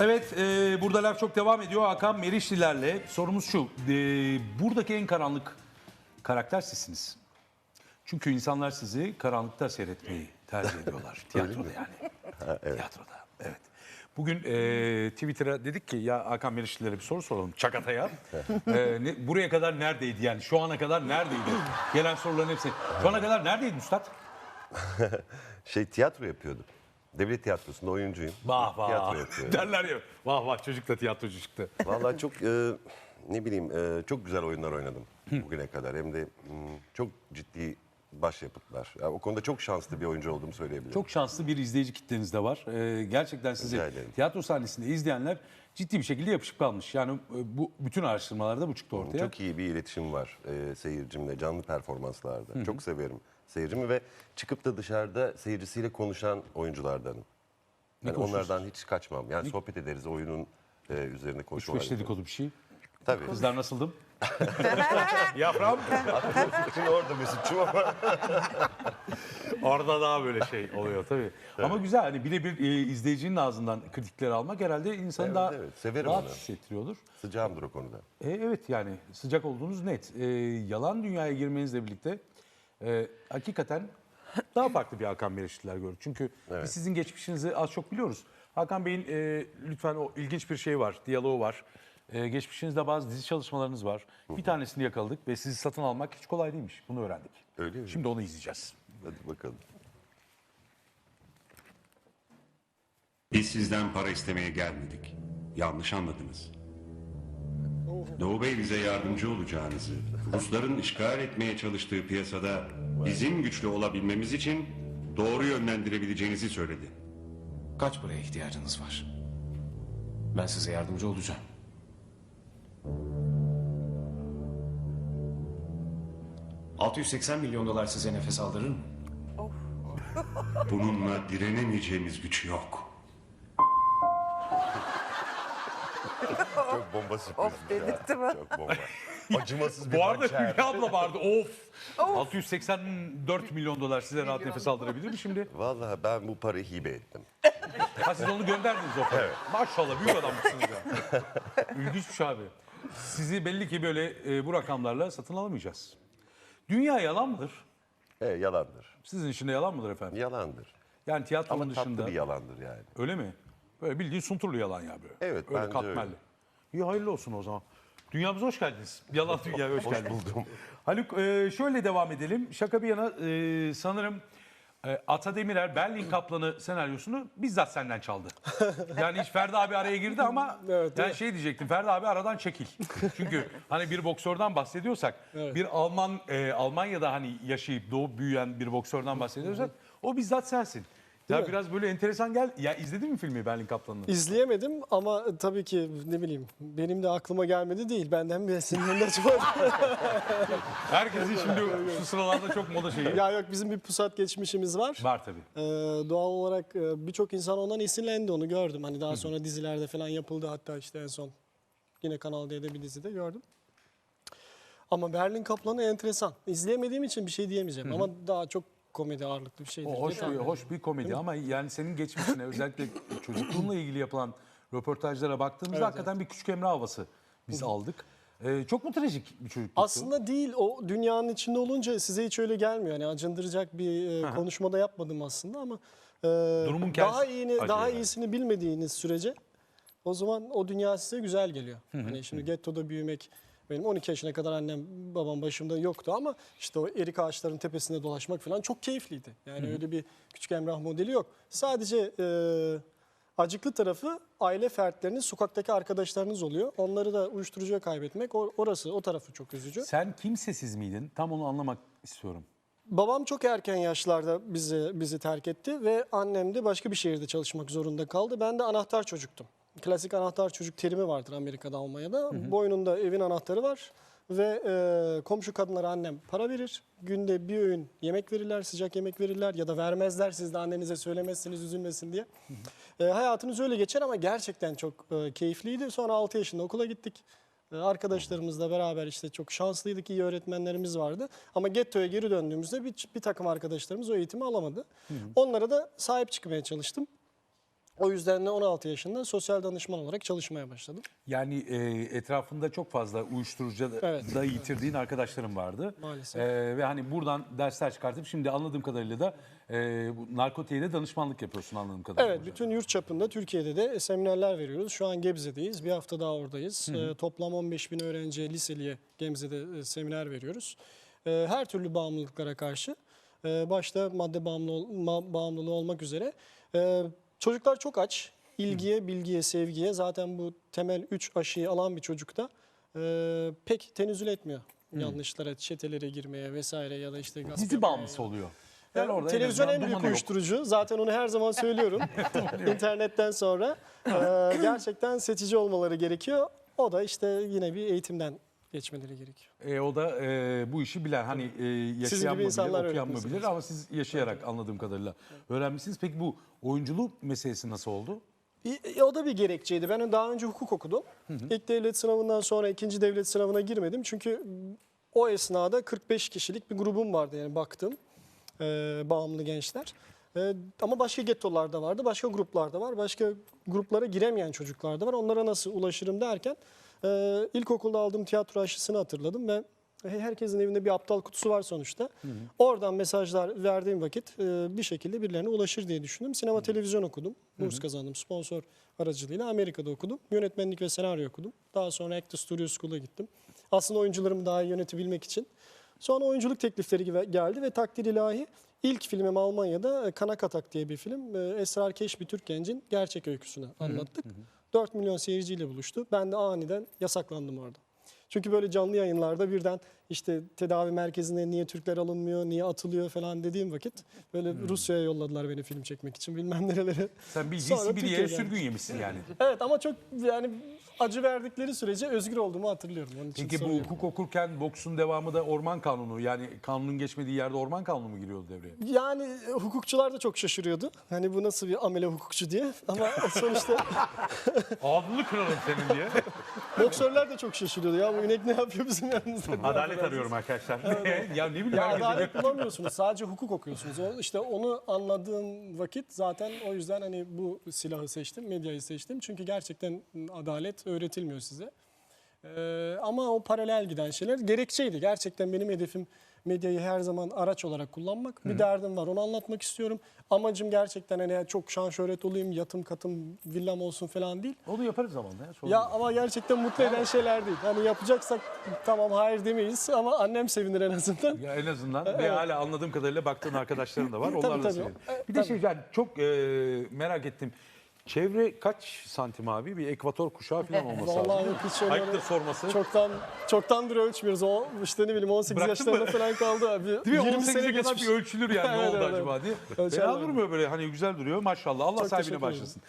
Evet, e, burada laf çok devam ediyor. Hakan Meriçlilerle sorumuz şu. E, buradaki en karanlık karakter sizsiniz. Çünkü insanlar sizi karanlıkta seyretmeyi tercih ediyorlar. Tiyatroda yani. Tiyatroda, evet. Bugün e, Twitter'a dedik ki ya Hakan Meriçlilere bir soru soralım. Çakatay'a. E, ne- buraya kadar neredeydi yani? Şu ana kadar neredeydi? Gelen soruların hepsi. Şu ana kadar neredeydi Üstad? Şey tiyatro yapıyordum. Devlet tiyatrosunda oyuncuyum. Tiyatro yapıyorum. Derler ya. Vah vah çocuk da tiyatrocu çıktı. Vallahi çok e, ne bileyim e, çok güzel oyunlar oynadım bugüne kadar. Hem de mm, çok ciddi başyapıtlar. Yani o konuda çok şanslı bir oyuncu olduğumu söyleyebilirim. Çok şanslı bir izleyici kitleniz de var. Ee, gerçekten sizi Rica ederim. tiyatro sahnesinde izleyenler ciddi bir şekilde yapışık kalmış. Yani e, bu bütün araştırmalarda bu çıktı ortaya. Çok iyi bir iletişim var e, seyircimle canlı performanslarda. Çok severim seyircimi ve çıkıp da dışarıda seyircisiyle konuşan oyunculardanım. Yani onlardan hiç kaçmam. Yani sohbet ederiz oyunun e, üzerine konuşmalar. beş dedikodu bir şey. Tabii. Kızlar nasıldım? Yaprağım. Bütün orada Mesut'cum ama. Orada daha böyle şey oluyor tabii. Ama güzel hani birebir e, izleyicinin ağzından kritikleri almak herhalde insanı Evet, daha evet. Severim rahat onu. hissettiriyordur. Sıcağımdır o konuda. E, evet yani sıcak olduğunuz net. E, yalan dünyaya girmenizle birlikte e, hakikaten daha farklı bir Hakan Meriçliler gördük. Çünkü biz sizin geçmişinizi az çok biliyoruz. Hakan Bey'in e, lütfen o ilginç bir şey var, diyaloğu var. E, geçmişinizde bazı dizi çalışmalarınız var. Bir tanesini yakaladık ve sizi satın almak hiç kolay değilmiş. Bunu öğrendik. Öyle mi? Şimdi onu izleyeceğiz. Hadi bakalım. Biz sizden para istemeye gelmedik. Yanlış anladınız. Doğu Bey bize yardımcı olacağınızı, Rusların işgal etmeye çalıştığı piyasada bizim güçlü olabilmemiz için doğru yönlendirebileceğinizi söyledi. Kaç paraya ihtiyacınız var? Ben size yardımcı olacağım. ...680 milyon dolar size nefes aldırır mı? Bununla direnemeyeceğimiz güç yok. Çok bomba sürpriz. dedirtti mi? Çok bomba. Acımasız bir Bu arada hançer. Hülya abla vardı. Of. 684 milyon dolar size rahat nefes aldırabilir mi şimdi? Vallahi ben bu parayı hibe ettim. Ha siz onu gönderdiniz o parayı. Maşallah büyük adammışsınız ya. İlginçmiş abi. Sizi belli ki böyle e, bu rakamlarla satın alamayacağız. Dünya yalan mıdır? E, yalandır. Sizin için de yalan mıdır efendim? Yalandır. Yani tiyatronun Ama tatlı dışında. bir yalandır yani. Öyle mi? Böyle bildiğin sunturlu yalan ya böyle. Evet, öyle bence katmerli. İyi hayırlı olsun o zaman. Dünyamıza hoş geldiniz. Yalan dünyaya hoş, Hoş geldiniz. buldum. Haluk e, şöyle devam edelim. Şaka bir yana e, sanırım e, Ata Demirer Berlin Kaplanı senaryosunu bizzat senden çaldı. Yani hiç Ferdi abi araya girdi ama ben şey diyecektim. Ferdi abi aradan çekil. Çünkü hani bir boksörden bahsediyorsak bir Alman e, Almanya'da hani yaşayıp doğup büyüyen bir boksörden bahsediyorsak o bizzat sensin. Ya biraz böyle enteresan gel. Ya izledin mi filmi Berlin Kaplanı'nı? İzleyemedim ama tabii ki ne bileyim benim de aklıma gelmedi değil. Benden bir esinlenme çok. Herkesin şimdi şu sıralarda çok moda şeyi. ya yok bizim bir pusat geçmişimiz var. Var tabii. Ee, doğal olarak e, birçok insan ondan esinlendi onu gördüm. Hani daha sonra dizilerde falan yapıldı hatta işte en son yine Kanal D'de bir dizide gördüm. Ama Berlin Kaplanı enteresan. İzleyemediğim için bir şey diyemeyeceğim ama daha çok komedi ağırlıklı bir şeydir. O hoş bir, hoş bir komedi ama yani senin geçmişine özellikle çocukluğunla ilgili yapılan röportajlara baktığımızda hakikaten bir küçük Emre havası biz aldık. Ee, çok mu trajik bir çocukluktu? Aslında değil o dünyanın içinde olunca size hiç öyle gelmiyor. Yani acındıracak bir e, konuşmada yapmadım aslında ama e, Durumun daha kendisi iyini acı daha yani. iyisini bilmediğiniz sürece o zaman o dünya size güzel geliyor. Hani şimdi gettoda büyümek benim 12 yaşına kadar annem babam başımda yoktu ama işte o erik ağaçlarının tepesinde dolaşmak falan çok keyifliydi. Yani öyle bir küçük Emrah modeli yok. Sadece e, acıklı tarafı aile fertleriniz, sokaktaki arkadaşlarınız oluyor. Onları da uyuşturucuya kaybetmek o- orası o tarafı çok üzücü. Sen kimsesiz miydin? Tam onu anlamak istiyorum. Babam çok erken yaşlarda bizi bizi terk etti ve annem de başka bir şehirde çalışmak zorunda kaldı. Ben de anahtar çocuktum. Klasik anahtar çocuk terimi vardır Amerika'da, Almanya'da. Boynunda evin anahtarı var ve e, komşu kadınlara annem para verir. Günde bir öğün yemek verirler, sıcak yemek verirler ya da vermezler siz de annenize söylemezsiniz üzülmesin diye. E, hayatınız öyle geçer ama gerçekten çok e, keyifliydi. Sonra 6 yaşında okula gittik. Ee, Arkadaşlarımızla beraber işte çok şanslıydık, iyi öğretmenlerimiz vardı. Ama gettoya geri döndüğümüzde bir, bir takım arkadaşlarımız o eğitimi alamadı. Onlara da sahip çıkmaya çalıştım. O yüzden de 16 yaşında sosyal danışman olarak çalışmaya başladım. Yani e, etrafında çok fazla uyuşturucu da- Evet. da yitirdiğin arkadaşlarım vardı. Maalesef. E, ve hani buradan dersler çıkartıp şimdi anladığım kadarıyla da e, narkotiğe de danışmanlık yapıyorsun anladığım kadarıyla. Evet, bütün yurt çapında Türkiye'de de seminerler veriyoruz. Şu an Gebze'deyiz. Bir hafta daha oradayız. Ee, toplam 15 bin öğrenciye, liseliye Gebze'de e, seminer veriyoruz. Ee, her türlü bağımlılıklara karşı, e, başta madde bağımlı, bağımlılığı olmak üzere. Ee, çocuklar çok aç. İlgiye, bilgiye, sevgiye zaten bu temel 3 aşıyı alan bir çocukta e, pek tenezzül etmiyor. Yanlışlara, çetelere girmeye vesaire ya da işte gasp Dizi yapmaya. bağımlısı oluyor. Yani Yani orada en televizyon azından en büyük dumanı yok. uyuşturucu. Zaten onu her zaman söylüyorum. İnternetten sonra. Ee, gerçekten seçici olmaları gerekiyor. O da işte yine bir eğitimden geçmeleri gerekiyor. E, o da e, bu işi bilen hani e, yaşayan mı bilir, okuyan mı bilir ama siz yaşayarak anladığım kadarıyla öğrenmişsiniz. Peki bu oyunculuk meselesi nasıl oldu? E, O da bir gerekçeydi. Ben daha önce hukuk okudum. İlk devlet sınavından sonra ikinci devlet sınavına girmedim. Çünkü o esnada 45 kişilik bir grubum vardı yani baktım. e, bağımlı gençler. E, ama başka gettolarda vardı, başka gruplarda var. Başka gruplara giremeyen çocuklar da var. Onlara nasıl ulaşırım derken e, ilkokulda aldığım tiyatro aşısını hatırladım ve herkesin evinde bir aptal kutusu var sonuçta. Oradan mesajlar verdiğim vakit e, bir şekilde birilerine ulaşır diye düşündüm. Sinema televizyon okudum. Burs kazandım. Sponsor aracılığıyla Amerika'da okudum. Yönetmenlik ve senaryo okudum. Daha sonra Actor Studio School'a gittim. Aslında oyuncularımı daha iyi yönetebilmek için. Sonra oyunculuk teklifleri geldi ve takdir ilahi ilk filmim Almanya'da e, Kana Katak diye bir film. E, Esrar Keş bir Türk gencin gerçek öyküsünü anlattık. 4 milyon seyirciyle buluştu. Ben de aniden yasaklandım orada. Çünkü böyle canlı yayınlarda birden işte tedavi merkezine niye Türkler alınmıyor, niye atılıyor falan dediğim vakit böyle Rusya'ya yolladılar beni film çekmek için bilmem nerelere. Sen Sonra bir yere sürgün yemişsin yani. Evet ama çok yani acı verdikleri sürece özgür olduğumu hatırlıyorum. Onun için Peki bu hukuk okurken boksun devamı da orman kanunu yani kanunun geçmediği yerde orman kanunu mu giriyordu devreye? Yani e, hukukçular da çok şaşırıyordu. Hani bu nasıl bir amele hukukçu diye. Ama sonuçta Ağzını kırarım senin diye. boksörler de çok şaşırıyordu. Ya bu inek ne yapıyor bizim yanımızda? Adalet arıyorum arkadaşlar. ya ne bileyim Ya adalet bulamıyorsunuz. Sadece hukuk okuyorsunuz. O, işte onu anladığım vakit zaten o yüzden hani bu silahı seçtim, medyayı seçtim. Çünkü gerçekten adalet öğretilmiyor size. Ee, ama o paralel giden şeyler gerekçeydi. Gerçekten benim hedefim medyayı her zaman araç olarak kullanmak. Bir derdim var onu anlatmak istiyorum. Amacım gerçekten hani çok şan şöhret olayım, yatım katım, villam olsun falan değil. Onu yaparız zamanla ya. sorun Ya değil. ama gerçekten mutlu eden şeyler değil. Hani yapacaksak tamam hayır demeyiz ama annem sevinir en azından. Ya en azından ve hala anladığım kadarıyla baktığın arkadaşların da var. Onlar da tabii. seviyor. Bir de tabii. şey yani çok e, merak ettim. Çevre kaç santim abi? Bir ekvator kuşağı falan olması lazım. Vallahi yok hiç. Ayıptır sorması. Çoktan çoktandır ölçmüyoruz. O işte ne bileyim 18 Bıraktın yaşlarında mı? falan kaldı abi. Değil mi? 20 18'e sene kadar geçmiş. bir ölçülür yani ne Evet, oldu evet, acaba diye. Ölçerler. Fena durmuyor böyle hani güzel duruyor maşallah. Allah Çok sahibine teşekkür ederim. başlasın.